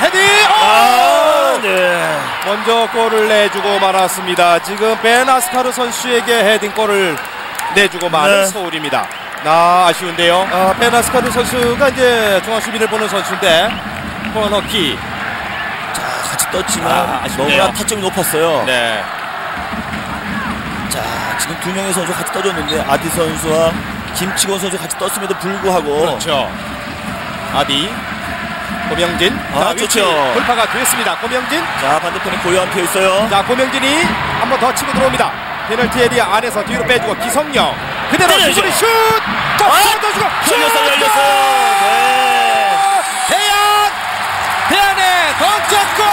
헤딩! 아, 오! 네. 먼저 골을 내주고 말았습니다. 지금 베 아스카르 선수에게 헤딩골을 내주고 마는 네. 서울입니다. 아, 아쉬운데요. 아, 베 아스카르 선수가 이제 중앙 수비를 보는 선수인데 코너킥. 자, 같이 떴지만 아. 너무나 타점이 높았어요. 네. 자, 지금 두 명의 선수 같이 떠줬는데 아디 선수와 김치곤 선수 같이 떴음에도 불구하고 그렇죠. 아디. 고명진. 아, 자, 위치 좋죠. 돌파가 됐습니다. 고명진. 자, 반대편에 고요한 표 있어요. 자, 고명진이 한 번 더 치고 들어옵니다. 페널티 에리아 안에서 뒤로 빼주고 기성용. 그대로. 슈리 슛! 또 아, 슛! 네. 대안! 대안의 던졌골!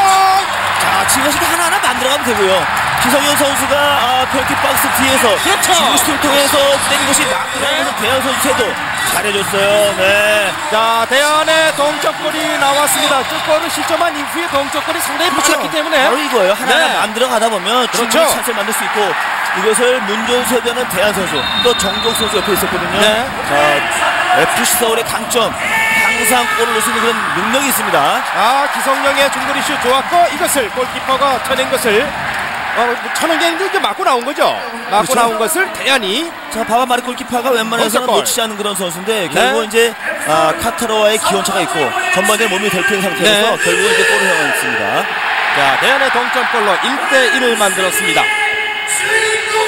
자, 지금 것이 하나하나 만들어가면 되고요. 기성현 선수가 아, 펠티 박스 뒤에서 그렇죠. 슈팅 통해서 땡긴 것이 막 들어가면서 대현 선수 도 잘해줬어요. 네. 자, 대안의 동점골이 나왔습니다. 그 골을 실점한 이후에 동점골이 상당히 많았기 때문에 바로 이거예요. 하나하나 네. 만들어 가다 보면 충분히 그렇죠. 찬스를 만들 수 있고 이것을 문전세대는 대한 선수 또 정종 선수 옆에 있었거든요. 네. 자, FC 서울의 강점 항상 골을 넣을 수 있는 그런 능력이 있습니다. 아, 기성용의 중거리 슛 좋았고 이것을 골키퍼가 쳐낸 것을 어, 게 아니고 이제 맞고 나온 거죠. 맞고 그렇죠. 나온 것을 대안이 자, 바바 마리 골키퍼가 웬만해서는 골. 놓치지 않는 그런 선수인데 네. 결국은 이제 아, 카타로와의 기온차가 있고 전반전에 몸이 덜 피는 상태에서 네. 결국은 이제 골을 향했습니다. 자, 대안의 동점골로 1대 1을 만들었습니다.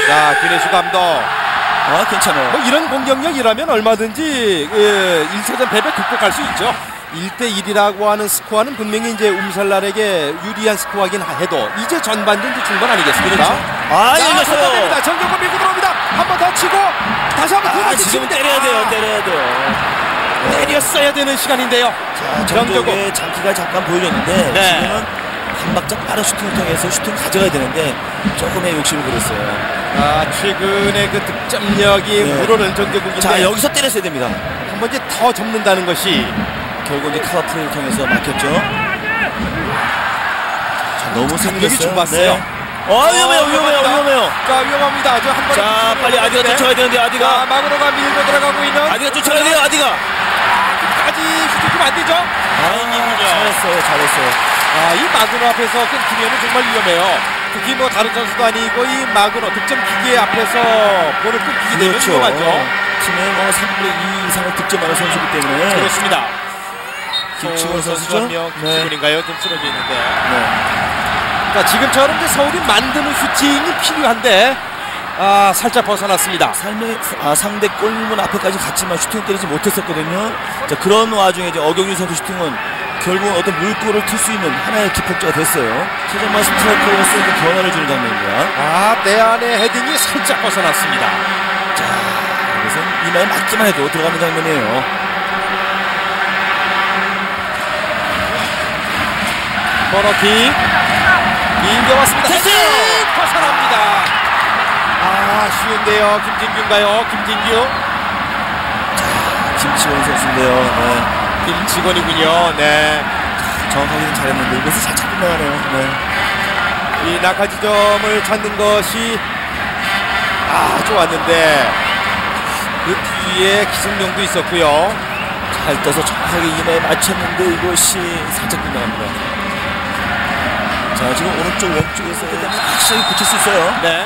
자, 기네슈 감독. 아, 괜찮아요. 뭐 이런 공격력이라면 얼마든지 그 1차전 패배 극복할 수 있죠. 1대1이라고 하는 스코어는 분명히 이제 움살날에게 유리한 스코어긴 해도 이제 전반전 이제 중반 아니겠습니까? 아, 자, 열렸어요. 정경권 밀고 들어옵니다. 한 번 더 치고 다시 한번 두 아, 지금 때려야 돼요. 아, 때려야 돼요. 때렸어야 되는 시간인데요. 자. 정적의 장기가 잠깐 보여줬는데 네. 지금은 한 박자 빠른 슈팅을 통해서 슈팅 가져가야 되는데 조금의 욕심을 부렸어요. 아, 최근에 그 득점력이 네. 우러는 정경국인데 자, 여기서 때렸어야 됩니다. 한번 이제 더 접는다는 것이 결국 이제 카와프를 통해서 막혔죠. 자, 너무 생겼어요. 좁았어요. 네. 어, 위험해요, 위험해요, 위험해요. 자, 위험합니다. 한 번. 자, 빨리 아디가 쫓아야 되는데 자, 아디가 마그로가 밀고 들어가고 있는. 아디가 쫓아야 돼요, 아디가. 까지 슈팅하면 안 되죠? 아, 잘했어요, 잘했어요. 아, 이 마그로 앞에서 끊기면 정말 위험해요. 특히 뭐 다른 선수도 아니고 이 마그로 득점 기계 앞에서 볼을 끊기게 되면 그렇죠. 위험하죠. 팀의 뭐 3분의 2 이상을 득점하는 선수이기 때문에 그렇습니다. 김치곤 선수죠? 네. 네. 김치곤인가요? 좀 쓰러져 있는데. 네. 자, 지금처럼 이제 서울이 만드는 슈팅이 필요한데, 아, 살짝 벗어났습니다. 삶의 아, 상대 골문 앞에까지 갔지만 슈팅 때리지 못했었거든요. 자 그런 와중에 이제 어경준 선수 슈팅은 결국 어떤 물꼬를 틀 수 있는 하나의 기폭제가 됐어요. 최전방 스트라이커로서 그 변화를 주는 장면입니다. 아, 내 안에 헤딩이 살짝 벗어났습니다. 자 여기서 이마에 맞기만 해도 들어가는 장면이에요. 코너킥. 길게 왔습니다. 됐어요! 헤딩! 벗어납니다. 아, 쉬운데요. 김진규인가요? 김진규? 김치원 선수인데요. 네. 김치곤이군요. 네. 정확하게는 잘했는데 이것을 살짝 끝나가네요. 네. 이 낙하 지점을 찾는 것이 아 좋았는데 그 뒤에 기성용도 있었고요. 잘 떠서 정확하게 이마에 맞췄는데 이것이 살짝 끝나갑니다. 자 지금 오른쪽 왼쪽에서 일단 확실히 붙일 수 있어요. 네.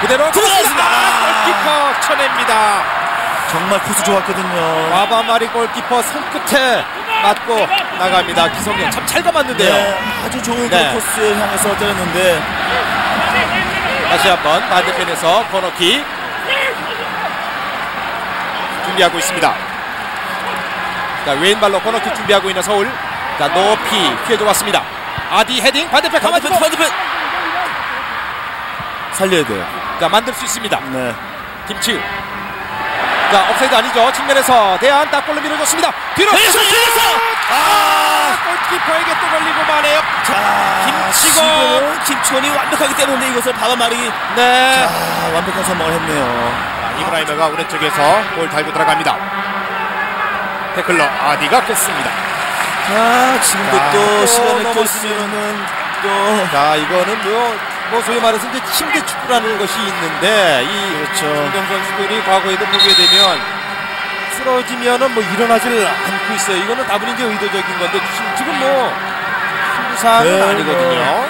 그대로 들어갔습니다. 아, 골키퍼 쳐냅니다. 정말 코스 좋았거든요. 와바마리 골키퍼 손끝에 맞고 나갑니다. 기성용 참 잘 감았는데요. 네, 아주 좋은 네. 그 코스에 향해서 때렸는데 다시 한번 반대편에서 코너킥 준비하고 있습니다. 자 왼발로 코너킥 준비하고 있는 서울. 자 높이 피해줘 왔습니다. 아디 헤딩 반대편 반대편 가만두고 반대편 살려야 돼요. 자 만들 수 있습니다. 네. 김치우. 자 업사이드 아니죠. 측면에서 대한 딱골로 밀어줬습니다. 뒤로 뒤에서, 슛! 뒤에서! 아 골키퍼에게 또 걸리고 마네요. 자, 김치곤. 지금은 김치곤이 완벽하게 때렸는데 이것을 바바마리 네. 아, 완벽한 선방을 했네요. 자, 이브라이머가 오른쪽에서 볼 달고 들어갑니다. 태클러 아디가 깼습니다. 자, 지금도 자, 또 또 시간을 끌수면은 또자 이거는 뭐, 뭐 소위 말해서 이제 침대 축구라는 것이 있는데 이 그렇죠. 중경 선수들이 과거에도 보게 되면 쓰러지면은 뭐 일어나질 않고 있어요. 이거는 다분히 이제 의도적인 건데 지금, 지금 뭐 승부사는 네, 아니거든요.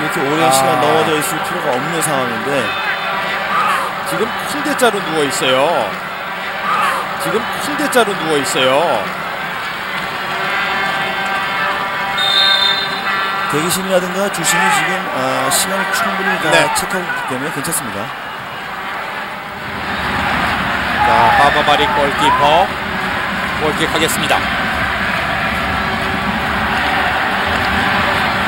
이렇게 오랜 아. 시간 넘어져 있을 필요가 없는 상황인데 지금 쿵대자로 누워 있어요. 지금 쿵대자로 누워 있어요. 대기심이라든가 주심이 지금 아, 시간을 충분히 다 네. 체크하고 있기 때문에 괜찮습니다. 자, 바바마리 골키퍼 골킥 하겠습니다.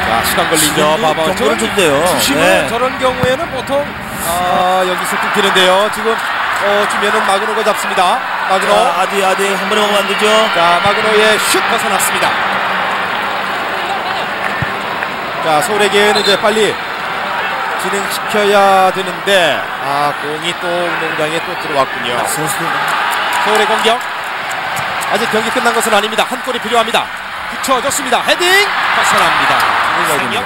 자, 시간 걸리죠. 지금도 바바 경고를 저런 줬대요. 주심은 네. 저런 경우에는 보통 아, 여기서 끊기는데요. 지금 어, 주면은 마그노가 잡습니다. 마그노. 자, 아디 아디 한 번에 먹으면 안 되죠. 자, 마그노의 슛 벗어났습니다. 자, 서울에게는 이제 빨리 진행시켜야 되는데, 아, 공이 또 운동장에 또 들어왔군요. 선수들 서울의 공격. 아직 경기 끝난 것은 아닙니다. 한 골이 필요합니다. 붙여줬습니다. 헤딩! 벗어납니다. 상영.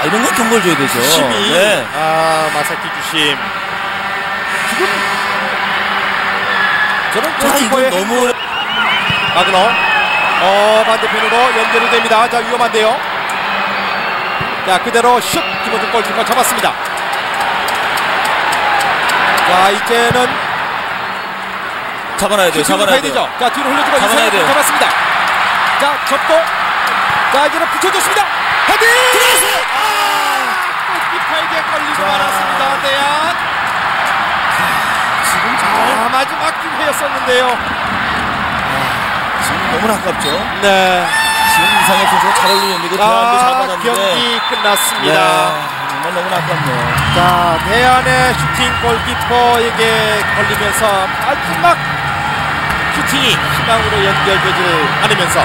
아, 이런 건 경고를 줘야 되죠. 주심이. 네. 아, 마사키 주심. 지금. 저는 골키퍼의 너무 마그노. 어, 반대편으로 연결이 됩니다. 자, 위험한데요. 자, 그대로 슛! 김호준 골키퍼 잡았습니다. 자, 이제는 잡아놔야 돼요. 잡아놔야. 되죠. 자, 뒤로 흘려주고 잡아놔야 돼요. 잡았습니다. 자, 접고. 자, 이제는 붙여줬습니다. 헤딩! 들어갔어요. 골키퍼에게 걸리고 자. 말았습니다. 대안. 지금 아, 마지막 기회였었는데요. 지금 너무 아깝죠. 네. 지금 이상현 선수가 잘 올리는데 그 대안도 잘 아, 받았는데 경기 끝났습니다. 야, 정말 너무 아깝네요. 자, 대안의 슈팅 골키퍼에게 걸리면서 마지막 슈팅이 희망으로 연결되지 않으면서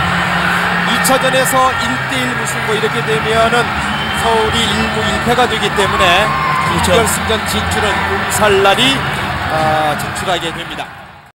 2차전에서 1대1 무승부 이렇게 되면은 서울이 1무 1패가 되기 때문에 그렇죠. 결승전 진출은 울살날이 아, 진출하게 됩니다.